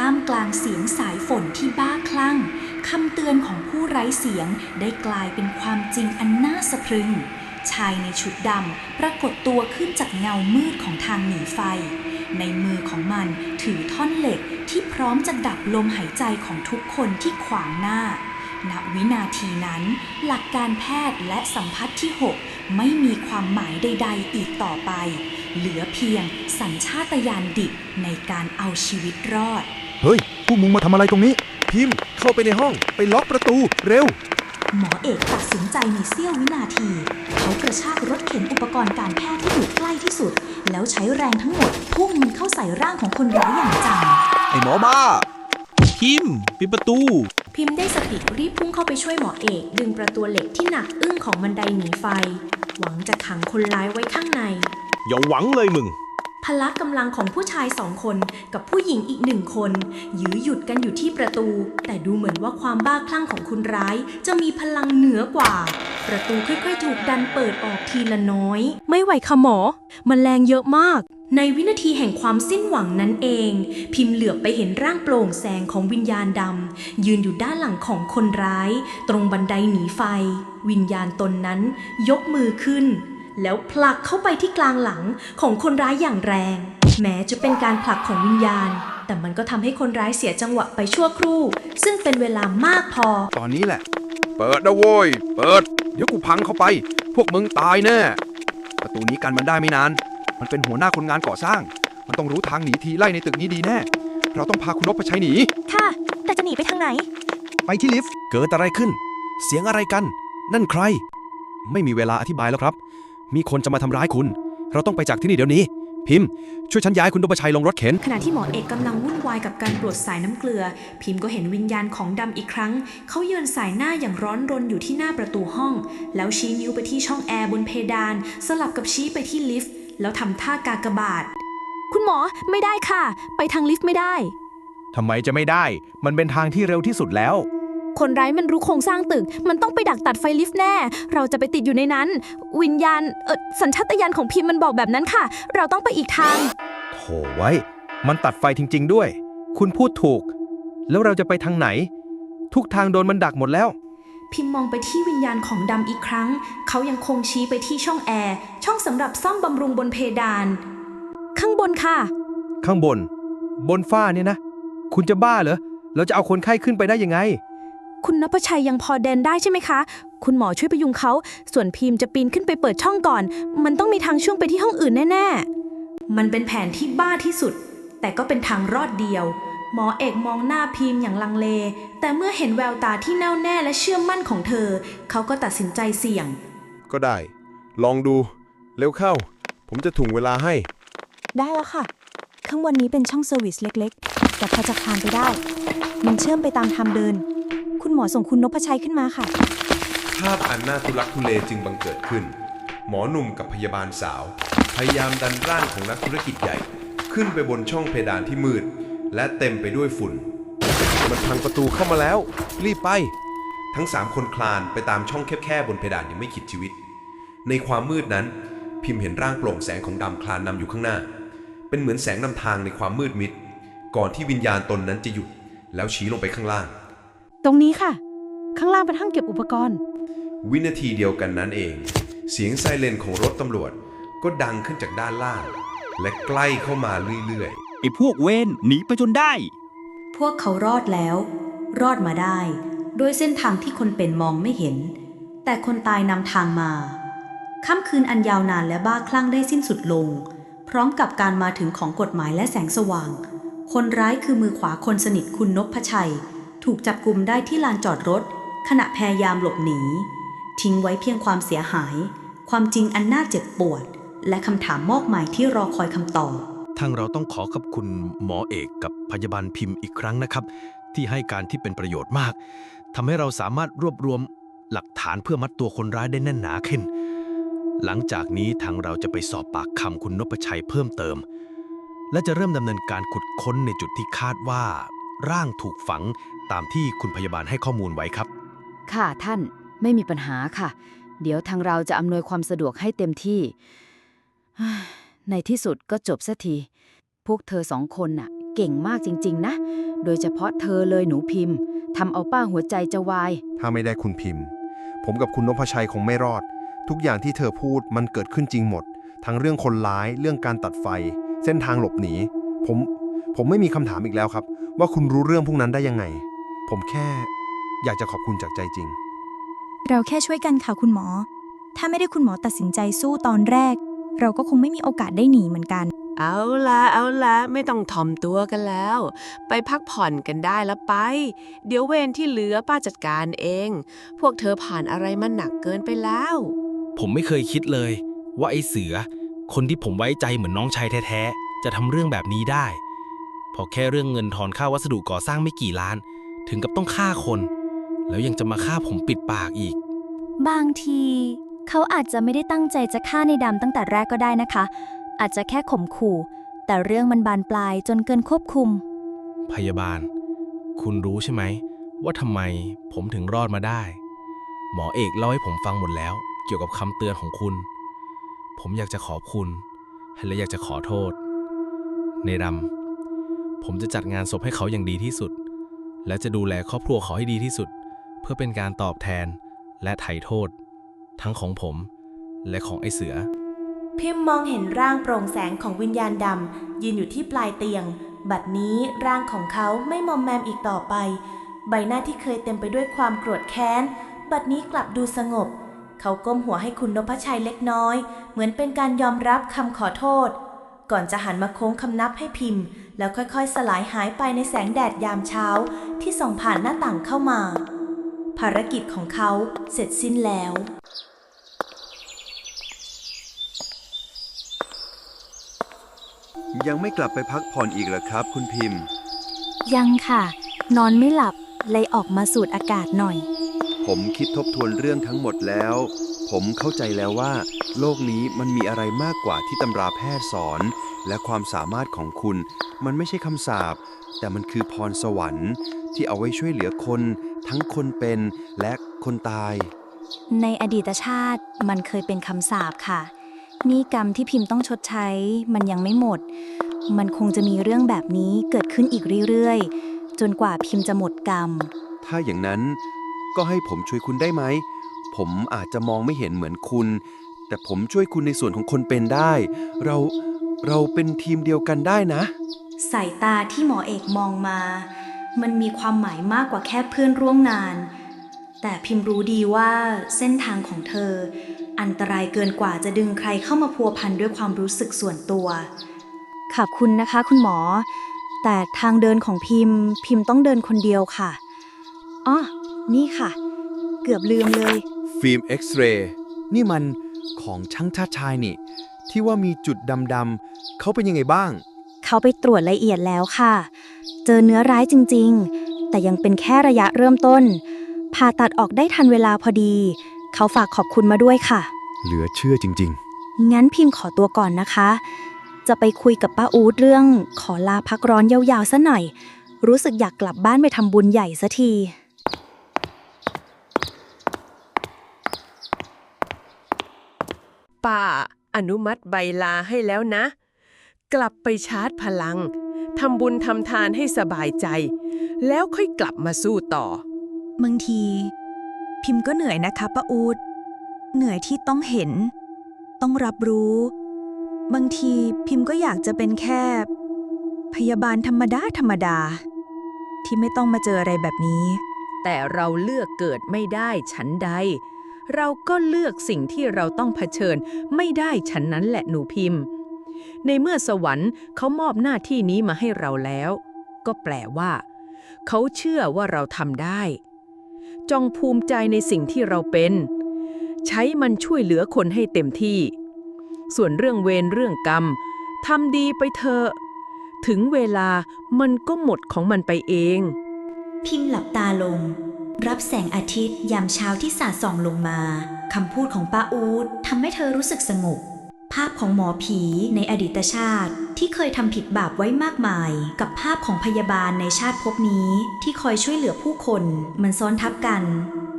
ท่ามกลางเสียงสายฝนที่บ้าคลั่งคำเตือนของผู้ไร้เสียงได้กลายเป็นความจริงอันน่าสะพรึง ชายในชุดดำปรากฏตัวขึ้นจากเงามืดของทางหนีไฟ ในมือของมันถือท่อนเหล็กที่พร้อมจะดับลมหายใจของทุกคนที่ขวางหน้า ณ วินาทีนั้น หลักการแพทย์และสัมพัทธ์ที่ 6 ไม่มีความหมายใด ๆ อีกต่อไป เหลือเพียงสัญชาตญาณดิบในการเอาชีวิตรอด เฮ้ย พวกมึงมาทำอะไรตรงนี้ พิมพ์เข้าไปในห้องไปล็อกประตูเร็ว หมอเอกตัดสินใจในเสี้ยววินาที เขากระชากรถเข็นอุปกรณ์การแพทย์ที่อยู่ใกล้ที่สุด แล้วใช้แรงทั้งหมด พุ่งมันเข้าใส่ร่างของคนร้ายอย่างจัง ไอ้หมอบ้า พิมพ์ปิดประตู พิมพ์ได้สติรีบพุ่งเข้าไปช่วยหมอเอก ดึงประตูเหล็กที่หนักอึ้งของบันไดหนีไฟ หวังจะขังคนร้ายไว้ข้างใน อย่าหวังเลยมึง พละกำลังของผู้ชายสองคนกับผู้หญิงอีกหนึ่งคน ยื้อหยุดกันอยู่ที่ประตู แต่ดูเหมือนว่าความบ้าคลั่งของคนร้าย จะมีพลังเหนือกว่า ประตูค่อยๆ ถูกดันเปิดออกทีละน้อย ไม่ไหวค่ะหมอมันแรงเยอะมากในวินาทีแห่งความสิ้นหวังนั้นเอง พิมพ์เหลือบไปเห็นร่างโปร่งแสงของวิญญาณดำ ยืนอยู่ด้านหลังของคนร้าย ตรงบันไดหนีไฟ วิญญาณตนนั้นยกมือขึ้น แล้วผลักเข้าไปที่กลางหลังของคนร้ายอย่างแรง แม้จะเป็นการผลักของวิญญาณ แต่มันก็ทำให้คนร้ายเสียจังหวะไปชั่วครู่ ซึ่งเป็นเวลามากพอ ตอนนี้แหละ เปิดนะโว้ย เปิด เดี๋ยวกูพังเข้าไป พวกมึงตายแน่ ประตูนี้กันมันได้ไม่นาน มันเป็นหัวหน้าคนงานก่อสร้าง มันต้องรู้ทางหนีทีไล่ในตึกนี้ดีแน่ เราต้องพาคุณนพไปใช้หนี ค่ะ แต่จะหนีไปทางไหน ไปที่ลิฟต์ เกิดอะไรขึ้น เสียงอะไรกัน นั่นใคร ไม่มีเวลาอธิบายแล้วครับ มีคนจะมาทำร้ายคุณ เราต้องไปจากที่นี่เดี๋ยวนี้ พิมพ์ ช่วยฉันย้ายคุณนพชัยลงรถเข็น ขณะที่หมอเอกกำลังวุ่นวายกับการปลดสายน้ำเกลือ พิมพ์ก็เห็นวิญญาณของดำอีกครั้ง เขายืนสายหน้าอย่างร้อนรนอยู่ที่หน้าประตูห้อง แล้วชี้นิ้วไปที่ช่องแอร์บนเพดาน สลับกับชี้ไปที่ลิฟต์ แล้วทำท่ากากบาท คุณหมอไม่ได้ค่ะ ไปทางลิฟต์ไม่ได้ ทำไมจะไม่ได้ มันเป็นทางที่เร็วที่สุดแล้ว คนร้ายมันรู้โครงสร้างตึก มันต้องไปดักตัดไฟลิฟต์แน่ เราจะไปติดอยู่ในนั้น วิญญาณเออสัญชาตญาณของพิมพ์มันบอกแบบนั้นค่ะ เราต้องไปอีกทาง โถไว้ มันตัดไฟจริง ๆ ด้วย คุณพูดถูก แล้วเราจะไปทางไหน ทุกทางโดนมันดักหมดแล้ว พิมพ์มองไปที่วิญญาณของดำอีกครั้ง เขายังคงชี้ไปที่ช่องแอร์ ช่องสำหรับซ่อมบำรุงบนเพดาน ข้างบนค่ะ ข้างบน บนฝ้าเนี่ยนะ คุณจะบ้าเหรอเราจะเอาคนไข้ขึ้นไปได้ยังไง คุณนพชัยยังพอเดินได้ใช่ไหมคะ คุณหมอช่วยพยุงเขา ส่วนพิมพ์จะปีนขึ้นไปเปิดช่องก่อน มันต้องมีทางช่วงไปที่ห้องอื่นแน่ ๆ มันเป็นแผนที่บ้าที่สุด แต่ก็เป็นทางรอดเดียว หมอเอกมองหน้าพิมพ์อย่างลังเล แต่เมื่อเห็นแววตาที่แน่วแน่และเชื่อมั่นของเธอ เขาก็ตัดสินใจเสี่ยง ก็ได้ ลองดู เร็วเข้า ผมจะถุงเวลาให้ ได้แล้วค่ะ ข้างบนนี้เป็นช่องเซอร์วิสเล็กๆ แต่พอจะคลานไปได้ มันเชื่อมไปตามทางเดินคุณ หมอส่งคุณนพชัยขึ้นมาค่ะ ภาพอันน่าทุลักทุเลจึงบังเกิดขึ้น หมอหนุ่มกับพยาบาลสาว พยายามดันร่างของนักธุรกิจใหญ่ ขึ้นไปบนช่องเพดานที่มืด และเต็มไปด้วยฝุ่น มันพังประตูเข้ามาแล้ว รีบไป ทั้งสามคนคลานไปตามช่องแคบๆบนเพดานยังไม่ขิดชีวิต ในความมืดนั้น พิมพ์เห็นร่างโปร่งแสงของดำคลานนำอยู่ข้างหน้า เป็นเหมือนแสงนำทางในความมืดมิด ก่อนที่วิญญาณตนนั้นจะหยุดแล้วชี้ลงไปข้างล่าง ตรงนี้ค่ะ ข้างล่างเป็นห้องเก็บอุปกรณ์ วินาทีเดียวกันนั้นเอง เสียงไซเรนของรถตำรวจ ก็ดังขึ้นจากด้านล่าง และใกล้เข้ามาเรื่อยไอ้พวกเวนหนีไปจนได้ พวกเขารอดแล้ว รอดมาได้โดยเส้นทางที่คนเป็นมองไม่เห็น แต่คนตายนำทางมาค่ำคืนอันยาวนานและบ้าคลั่งได้สิ้นสุดลง พร้อมกับการมาถึงของกฎหมายและแสงสว่าง คนร้ายคือมือขวาคนสนิทคุณนพชัย ถูกจับกลุ่มได้ที่ลานจอดรถ ขณะพยายามหลบหนี ทิ้งไว้เพียงความเสียหาย ความจริงอันน่าเจ็บปวด และคำถามมากมายที่รอคอยคำตอบ ทางเราต้องขอขอบคุณหมอเอกกับพยาบาลพิมพ์อีกครั้งนะครับ ที่ให้การที่เป็นประโยชน์มากทำให้เราสามารถรวบรวมหลักฐานเพื่อมัดตัวคนร้ายได้แน่นหนาขึ้น หลังจากนี้ทางเราจะไปสอบปากคำคุณนพชัยเพิ่มเติม และจะเริ่มดำเนินการขุดค้นในจุดที่คาดว่า ร่างถูกฝัง ตามที่คุณพยาบาลให้ข้อมูลไว้ครับ ค่ะท่านไม่มีปัญหาค่ะ เดี๋ยวทางเราจะอำนวยความสะดวกให้เต็มที่ ในที่สุดก็จบสักที พวกเธอสองคนน่ะ เก่งมากจริง ๆ นะ โดยเฉพาะเธอเลยหนูพิมพ์ทำเอาป้าหัวใจจะวาย ถ้าไม่ได้คุณพิมพ์ ผมกับคุณนพชัยคงไม่รอด ทุกอย่างที่เธอพูดมันเกิดขึ้นจริงหมด ทั้งเรื่องคนร้ายเรื่องการตัดไฟ เส้นทางหลบหนี ผม ผมไม่มีคำถามอีกแล้วครับ ว่าคุณรู้เรื่องพวกนั้นได้ยังไง ผมแค่อยากจะขอบคุณจากใจจริง เราแค่ช่วยกันค่ะคุณหมอ ถ้าไม่ได้คุณหมอตัดสินใจสู้ตอนแรก เราก็คงไม่มีโอกาสได้หนีเหมือนกัน เอาละเอาละไม่ต้องถ่อมตัวกันแล้ว ไปพักผ่อนกันได้แล้วไป เดี๋ยวเวรที่เหลือป้าจัดการเอง พวกเธอผ่านอะไรมาหนักเกินไปแล้ว ผมไม่เคยคิดเลย ว่าไอ้เสือ คนที่ผมไว้ใจเหมือนน้องชายแท้ๆ จะทำเรื่องแบบนี้ได้ พอแค่เรื่องเงินทอนค่าวัสดุก่อสร้างไม่กี่ล้าน ถึงกับต้องฆ่าคน แล้วยังจะมาฆ่าผมปิดปากอีก บางที เขาอาจจะไม่ได้ตั้งใจจะฆ่าในดำตั้งแต่แรกก็ได้นะคะ อาจจะแค่ข่มขู่ แต่เรื่องมันบานปลายจนเกินควบคุม พยาบาล คุณรู้ใช่ไหม ว่าทำไมผมถึงรอดมาได้ หมอเอกเล่าให้ผมฟังหมดแล้ว เกี่ยวกับคำเตือนของคุณ ผมอยากจะขอบคุณ และอยากจะขอโทษ ในดำผมจะจัดงานศพให้เขาอย่างดีที่สุด และจะดูแลครอบครัวเขาให้ดีที่สุด เพื่อเป็นการตอบแทนและไถ่โทษ ทั้งของผมและของไอ้เสือ พิมพ์มองเห็นร่างโปร่งแสงของวิญญาณดำยืนอยู่ที่ปลายเตียง บัดนี้ร่างของเขาไม่มอมแมมอีกต่อไป ใบหน้าที่เคยเต็มไปด้วยความโกรธแค้น บัดนี้กลับดูสงบ เขาก้มหัวให้คุณนพชัยเล็กน้อย เหมือนเป็นการยอมรับคำขอโทษ ก่อนจะหันมาโค้งคำนับให้พิมพ์ แล้วค่อยๆ สลายหายไปในแสงแดดยามเช้าที่ส่องผ่านหน้าต่างเข้ามา ภารกิจของเขาเสร็จสิ้นแล้ว ยังไม่กลับไปพักผ่อนอีกเหรอครับ คุณพิมพ์ ยังค่ะ นอนไม่หลับเลยออกมาสูดอากาศหน่อย ผมคิดทบทวนเรื่องทั้งหมดแล้ว ผมเข้าใจแล้วว่า โลกนี้มันมีอะไรมากกว่าที่ตำราแพทย์สอน และความสามารถของคุณ มันไม่ใช่คำสาปแต่มันคือพรสวรรค์ ที่เอาไว้ช่วยเหลือคน ทั้งคนเป็นและคนตาย ในอดีตชาติมันเคยเป็นคำสาปค่ะ นี่กรรมที่พิมพ์ต้องชดใช้ มันยังไม่หมด มันคงจะมีเรื่องแบบนี้เกิดขึ้นอีกเรื่อยๆ จนกว่าพิมพ์จะหมดกรรม ถ้าอย่างนั้น ก็ให้ผมช่วยคุณได้ไหม ผมอาจจะมองไม่เห็นเหมือนคุณ แต่ผมช่วยคุณในส่วนของคนเป็นได้ เราเราเป็นทีมเดียวกันได้นะ สายตาที่หมอเอกมองมา มันมีความหมายมากกว่าแค่เพื่อนร่วมงาน แต่พิมพ์รู้ดีว่าเส้นทางของเธอ อันตรายเกินกว่าจะดึงใครเข้ามาพัวพันด้วยความรู้สึกส่วนตัว ขอบคุณนะคะคุณหมอ แต่ทางเดินของพิมพ์พิมพ์ต้องเดินคนเดียวค่ะอ๋อ นี่ค่ะ เกือบลืมเลย ฟิล์มเอ็กซเรย์นี่มันของช่างชาติชายนี่ ที่ว่ามีจุดดำๆเขาเป็นยังไงบ้าง เขาไปตรวจละเอียดแล้วค่ะ เจอเนื้อร้ายจริง ๆ แต่ยังเป็นแค่ระยะเริ่มต้น ผ่าตัดออกได้ทันเวลาพอดี เขาฝากขอบคุณมาด้วยค่ะ เหลือเชื่อจริง งั้นพิมพ์ขอตัวก่อนนะคะ จะไปคุยกับป้าอูดเรื่องขอลาพักร้อนยาวๆซะหน่อย รู้สึกอยากกลับบ้านไปทำบุญใหญ่ซะที ป้าอนุมัติใบลาให้แล้วนะ กลับไปชาร์จพลังทำบุญทำทานให้สบายใจ แล้วค่อยกลับมาสู้ต่อ บางที พิมพ์ก็เหนื่อยนะคะป้าอูด เหนื่อยที่ต้องเห็น ต้องรับรู้ บางทีพิมพ์ก็อยากจะเป็นแค่ พยาบาลธรรมดาธรรมดา ที่ไม่ต้องมาเจออะไรแบบนี้ แต่เราเลือกเกิดไม่ได้ฉันใด เราก็เลือกสิ่งที่เราต้องเผชิญ ไม่ได้ฉันนั้นแหละหนูพิมพ์ ในเมื่อสวรรค์เขามอบหน้าที่นี้มาให้เราแล้ว ก็แปลว่า เขาเชื่อว่าเราทำได้ จงภูมิใจในสิ่งที่เราเป็น ใช้มันช่วยเหลือคนให้เต็มที่ ส่วนเรื่องเวรเรื่องกรรมทำดีไปเถอะถึงเวลามันก็หมดของมันไปเอง พิมพ์หลับตาลง รับแสงอาทิตย์ยามเช้าที่สาดส่องลงมาคำพูดของป้าอูดทำให้เธอรู้สึกสงบ ภาพของหมอผีในอดีตชาติที่เคยทำผิดบาปไว้มากมาย กับภาพของพยาบาลในชาติภพนี้ที่คอยช่วยเหลือผู้คนมันซ้อนทับกัน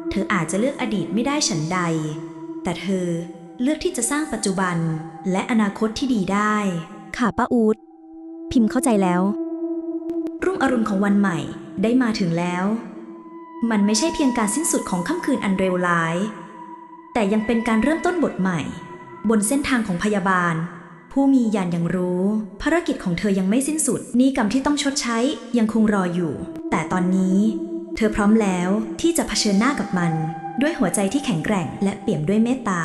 เธออาจจะเลือกอดีตไม่ได้ฉันใด แต่เธอเลือกที่จะสร้างปัจจุบันและอนาคตที่ดีได้ ค่ะป้าอูดพิมพ์เข้าใจแล้ว รุ่งอรุณของวันใหม่ได้มาถึงแล้ว มันไม่ใช่เพียงการสิ้นสุดของค่ำคืนอันเร็วร้าย แต่ยังเป็นการเริ่มต้นบทใหม่ บนเส้นทางของพยาบาล ผู้มียานยังรู้ ภารกิจของเธอยังไม่สิ้นสุดนี่กรรมที่ต้องชดใช้ยังคงรออยู่ แต่ตอนนี้ เธอพร้อมแล้วที่จะเผชิญหน้ากับมัน ด้วยหัวใจที่แข็งแกร่งและเปี่ยมด้วยเมตตา